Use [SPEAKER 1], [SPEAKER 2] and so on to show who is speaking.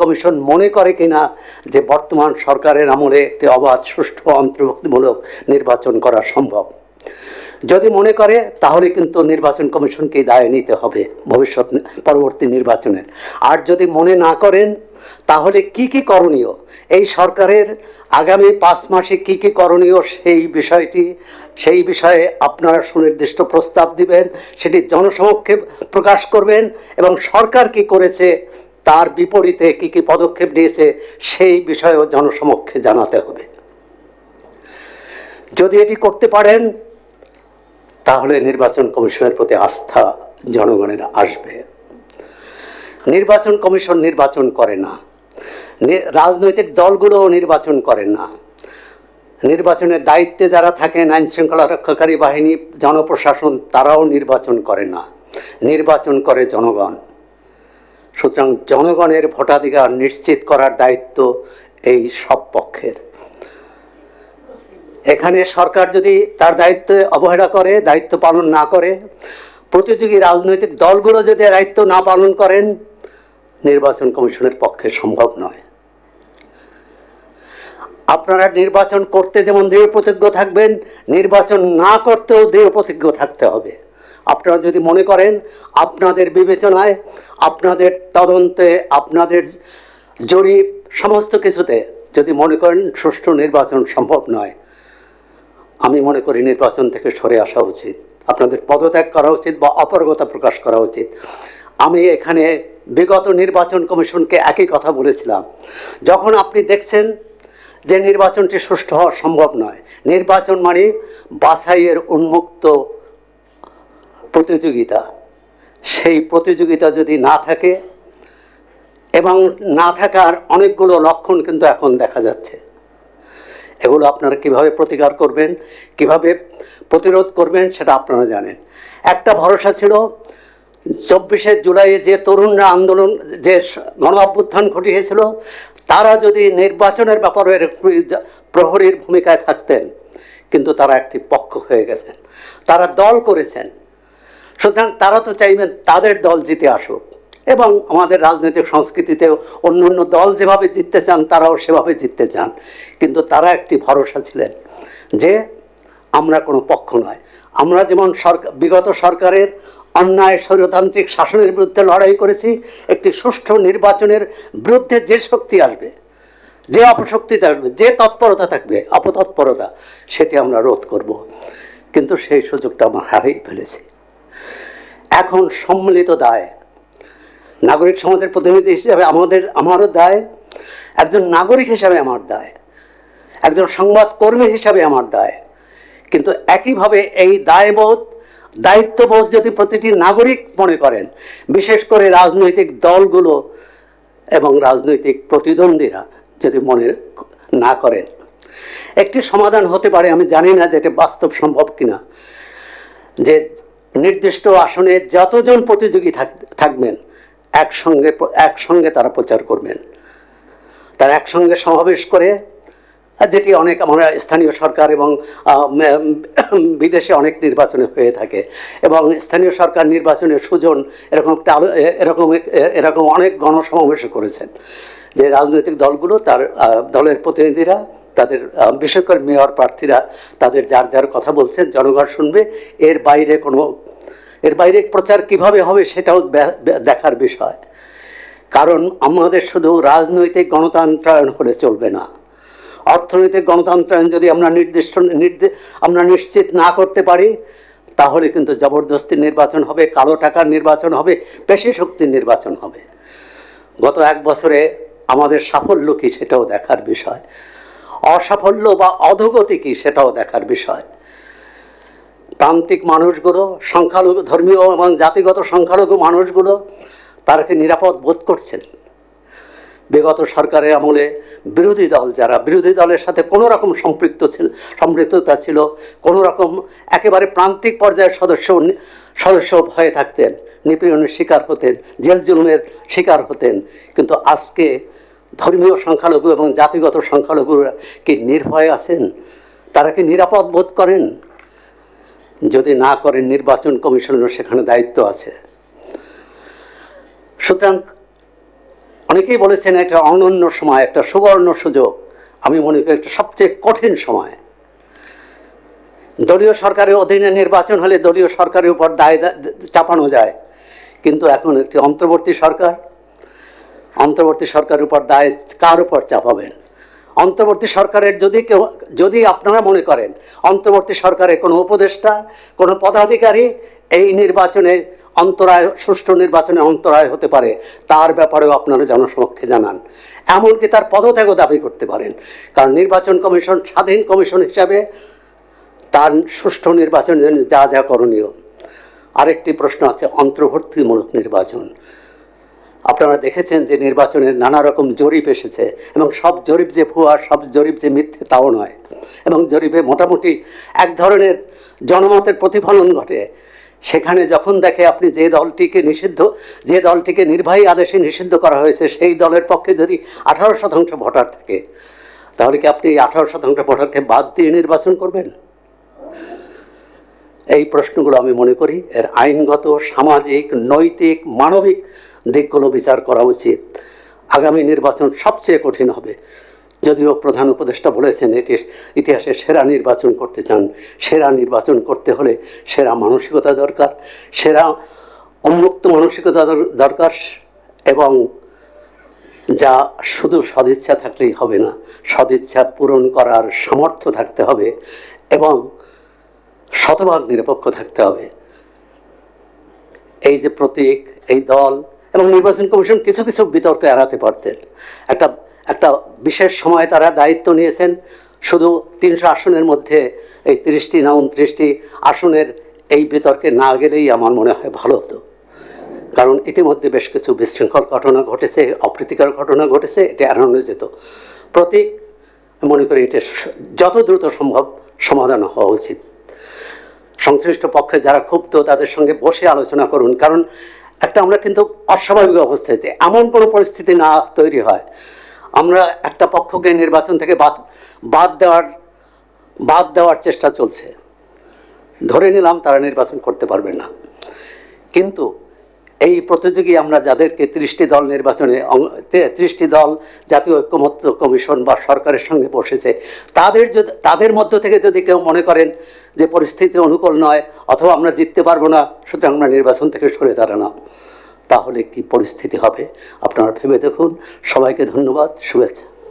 [SPEAKER 1] Commission মনে করে কিনা যে বর্তমান সরকারের আমলে একটি অবাধ, সুষ্ঠু, অন্তর্ভুক্তিমূলক নির্বাচন করা সম্ভব। যদি মনে করে, তাহলে কিন্তু নির্বাচন কমিশনকে দায় নিতে হবে ভবিষ্যৎ পরবর্তী নির্বাচনের। আর যদি মনে না করেন, তাহলে কি কি করণীয়? এই সরকারের আগামী পাঁচ মাসে কি কি করণীয় সেই বিষয়টি, সেই বিষয়ে আপনারা সুনির্দিষ্ট প্রস্তাব দিবেন, সেটি জনসমক্ষে প্রকাশ করবেন এবং সরকার কি করেছে তার বিপরীতে কি কি পদক্ষেপ নিয়েছে সেই বিষয়েও জনসমক্ষে জানাতে হবে। যদি এটি করতে পারেন, তাহলে নির্বাচন কমিশনের প্রতি আস্থা জনগণের আসবে। নির্বাচন কমিশন নির্বাচন করে না। রাজনৈতিক দলগুলোও নির্বাচন করে না। নির্বাচনের দায়িত্বে যারা থাকেন, আইন শৃঙ্খলা রক্ষাকারী বাহিনী, জনপ্রশাসন, তারাও নির্বাচন করে না। নির্বাচন করে জনগণ। সুতরাং জনগণের ভোটাধিকার নিশ্চিত করার দায়িত্ব এই সব পক্ষের। এখানে সরকার যদি তার দায়িত্ব অবহেলা করে, দায়িত্ব পালন না করে, প্রতিযোগী রাজনৈতিক দলগুলো যদি দায়িত্ব না পালন করেন, নির্বাচন কমিশনের পক্ষে সম্ভব নয়। আপনারা নির্বাচন করতে যেমন দৃঢ় প্রতিজ্ঞ থাকবেন, নির্বাচন না করতেও দৃঢ় প্রতিজ্ঞ থাকতে হবে। আপনারা যদি মনে করেন আপনাদের বিবেচনায় আপনাদের তদন্তে, আপনাদের জরিপ সমস্ত কিছুতে যদি মনে করেন সুষ্ঠু নির্বাচন সম্ভব নয়, আমি মনে করি নির্বাচন থেকে সরে আসা উচিত। আপনাদের পদত্যাগ করা উচিত বা অপারগতা প্রকাশ করা উচিত। আমি এখানে বিগত নির্বাচন কমিশনকে একই কথা বলেছিলাম। যখন আপনি দেখছেন যে নির্বাচনটি সুষ্ঠু হওয়া সম্ভব নয়, নির্বাচন মানে বাছাইয়ের উন্মুক্ত প্রতিযোগিতা। সেই প্রতিযোগিতা যদি না থাকে এবং না থাকার অনেকগুলো লক্ষণ কিন্তু এখন দেখা যাচ্ছে। এগুলো আপনারা কীভাবে প্রতিকার করবেন, কীভাবে প্রতিরোধ করবেন সেটা আপনারা জানেন। একটা ভরসা ছিল, চব্বিশে জুলাই যে তরুণরা আন্দোলন, যে গণ অভ্যুত্থান ঘটিয়েছিল, তারা যদি নির্বাচনের ব্যাপারে প্রহরীর ভূমিকায় থাকতেন, কিন্তু তারা একটি পক্ষ হয়ে গেছেন। তারা দল করেছেন। সুতরাং তারা তো চাইবেন তাদের দল জিতে আসুক। এবং আমাদের রাজনৈতিক সংস্কৃতিতেও অন্য অন্য দল যেভাবে জিততে চান, তারাও সেভাবে জিততে চান। কিন্তু তারা একটি ভরসা ছিলেন যে আমরা কোনো পক্ষ নয়। আমরা যেমন সরকার বিগত সরকারের অন্যায় স্বৈরতান্ত্রিক শাসনের বিরুদ্ধে লড়াই করেছি, একটি সুষ্ঠু নির্বাচনের বিরুদ্ধে যে শক্তি আসবে, যে অপশক্তি থাকবে যে তৎপরতা থাকবে, অপতৎপরতা, সেটি আমরা রোধ করব। কিন্তু সেই সুযোগটা আমরা হারিয়ে ফেলেছি। এখন সম্মিলিত দায়। নাগরিক সমাজের প্রতিনিধি হিসেবে আমাদের, আমারও দায়। একজন নাগরিক হিসাবে আমার দায়। একজন সংবাদকর্মী হিসাবে আমার দায়। কিন্তু একইভাবে এই দায়বোধ, দায়িত্ববোধ যদি প্রতিটি নাগরিক মনে করেন, বিশেষ করে রাজনৈতিক দলগুলো এবং রাজনৈতিক প্রতিদ্বন্দ্বীরা যদি মনে না করেন, একটি সমাধান হতে পারে, আমি জানি না যে এটা বাস্তব সম্ভব কিনা। যে নির্দিষ্ট আসনে যতজন প্রতিযোগী থাক- থাকবেন, একসঙ্গে একসঙ্গে তারা প্রচার করবেন। তারা একসঙ্গে সমাবেশ করে যেটি অনেক আমরা স্থানীয় সরকার এবং বিদেশে অনেক নির্বাচনে হয়ে থাকে এবং স্থানীয় সরকার নির্বাচনের সুজন এরকম একটা এরকম এরকম অনেক গণসমাবেশ করেছেন। যে রাজনৈতিক দলগুলো তার দলের প্রতিনিধিরা তাদের আহ, বিশেষ করে মেয়র প্রার্থীরা তাদের যার যার কথা বলছেন জনগণ শুনবে। এর বাইরে কোনো এর বাইরে প্রচার কীভাবে হবে সেটাও দেখার বিষয়। কারণ আমাদের শুধু রাজনৈতিক গণতন্ত্রায়ন হলে চলবে না। অর্থনৈতিক গণতন্ত্রায়ন যদি আমরা নির্দিষ্ট নির্দে- আমরা নিশ্চিত না করতে পারি তাহলে কিন্তু জবরদস্তি নির্বাচন হবে কালো টাকার নির্বাচন হবে পেশি শক্তির নির্বাচন হবে। গত এক বছরে আমাদের সাফল্য কী সেটাও দেখার বিষয়। অসাফল্য বা অধোগতি কী সেটাও দেখার বিষয়। প্রান্তিক মানুষগুলো, সংখ্যালঘু, ধর্মীয় এবং জাতিগত সংখ্যালঘু মানুষগুলো তারা কি নিরাপদ বোধ করছেন। বিগত সরকারের আমলে বিরোধী দল যারা, বিরোধী দলের সাথে কোনো রকম সম্পৃক্ত ছিল, সম্পৃক্ততা ছিল, কোনো রকম একেবারে প্রান্তিক পর্যায়ের সদস্য সদস্য ভয়ে থাকতেন, নিপীড়নের শিকার হতেন, জেল জুলুমের শিকার হতেন। কিন্তু আজকে ধর্মীয় সংখ্যালঘু এবং জাতিগত সংখ্যালঘুরা কি নির্ভয় আছেন? তারা কি নিরাপদ বোধ করেন? যদি না করেন, নির্বাচন কমিশনের সেখানে দায়িত্ব আছে। সুতরাং অনেকেই বলেছেন, এটা অনন্য সময়, একটা সুবর্ণ সুযোগ। আমি মনে করি একটা সবচেয়ে কঠিন সময়। দলীয় সরকারের অধীনে নির্বাচন হলে দলীয় সরকারের উপর দায় চাপানো যায়। কিন্তু এখন একটি অন্তর্বর্তী সরকার অন্তর্বর্তী সরকারের উপর দায় কার উপর চাপাবেন অন্তর্বর্তী সরকারের যদি কেউ, যদি আপনারা মনে করেন অন্তর্বর্তী সরকারের কোনো উপদেষ্টা, কোনো পদাধিকারী এই নির্বাচনে অন্তরায়, সুষ্ঠু নির্বাচনে অন্তরায় হতে পারে, তার ব্যাপারেও আপনারা জনসমক্ষে জানান। এমনকি তার পদত্যাগও দাবি করতে পারেন। কারণ নির্বাচন কমিশন, স্বাধীন কমিশন হিসাবে তার সুষ্ঠু নির্বাচনের জন্য যা যা করণীয়। আরেকটি প্রশ্ন আছে অন্তর্ভুক্তিমূলক নির্বাচন। আপনারা দেখেছেন যে নির্বাচনের নানা রকম জরিপ এসেছে এবং সব জরিপ যে ভুয়া, সব জরিপ যে মিথ্যে তাও নয়। এবং জরিপে মোটামুটি এক ধরনের জনমতের প্রতিফলন ঘটে। সেখানে যখন দেখে আপনি যে দলটিকে নিষিদ্ধ, যে দলটিকে নির্বাহী আদেশে নিষিদ্ধ করা হয়েছে, সেই দলের পক্ষে যদি আঠারো শতাংশ ভোটার থাকে, তাহলে কি আপনি আঠারো শতাংশ ভোটারকে বাদ দিয়ে নির্বাচন করবেন? এই প্রশ্নগুলো আমি মনে করি এর আইনগত, সামাজিক, নৈতিক, মানবিক দিকগুলো বিচার করা উচিত। আগামী নির্বাচন সবচেয়ে কঠিন হবে। যদিও প্রধান উপদেষ্টা বলেছেন, এটি ইতিহাসের সেরা নির্বাচন করতে চান। সেরা নির্বাচন করতে হলে সেরা মানসিকতা দরকার, সেরা উন্মুক্ত মানসিকতা দরকার এবং যা শুধু সদিচ্ছা থাকলেই হবে না, সদিচ্ছা পূরণ করার সামর্থ্য থাকতে হবে এবং শতভাগ নিরপেক্ষ থাকতে হবে। এই যে প্রতীক, এই দল এবং নির্বাচন কমিশন কিছু কিছু বিতর্ক এড়াতে পারতেন। একটা একটা বিশেষ সময় তারা দায়িত্ব নিয়েছেন। শুধু তিনশো আসনের মধ্যে এই তিরিশটি না উনত্রিশটি আসনের এই বিতর্কে না গেলেই আমার মনে হয় ভালো হতো। কারণ ইতিমধ্যে বেশ কিছু বিশৃঙ্খল ঘটনা ঘটেছে, অপ্রীতিকর ঘটনা ঘটেছে, এটা এড়ানো যেত। প্রতীক আমি মনে করি এটা যত দ্রুত সম্ভব সমাধান হওয়া উচিত। সংশ্লিষ্ট পক্ষে যারা ক্ষুব্ধ, তাদের সঙ্গে বসে আলোচনা করুন। কারণ একটা আমরা কিন্তু অস্বাভাবিক অবস্থায় যে এমন কোনো পরিস্থিতি না তৈরি হয়। আমরা একটা পক্ষকে নির্বাচন থেকে বাদ বাদ দেওয়ার বাদ দেওয়ার চেষ্টা চলছে। ধরে নিলাম তারা নির্বাচন করতে পারবে না। কিন্তু এই প্রতিযোগী আমরা যাদেরকে ত্রিশটি দল নির্বাচনে ত্রিশটি দল জাতীয় ঐক্যমত্য কমিশন বা সরকারের সঙ্গে বসেছে, তাদের যদি তাদের মধ্য থেকে যদি কেউ মনে করেন যে পরিস্থিতি অনুকূল নয় অথবা আমরা জিততে পারব না, সুতরাং আমরা নির্বাচন থেকে সরে দাঁড়ালাম, তাহলে কি পরিস্থিতি হবে? আপনারা ভেবে দেখুন। সবাইকে ধন্যবাদ। শুভেচ্ছা।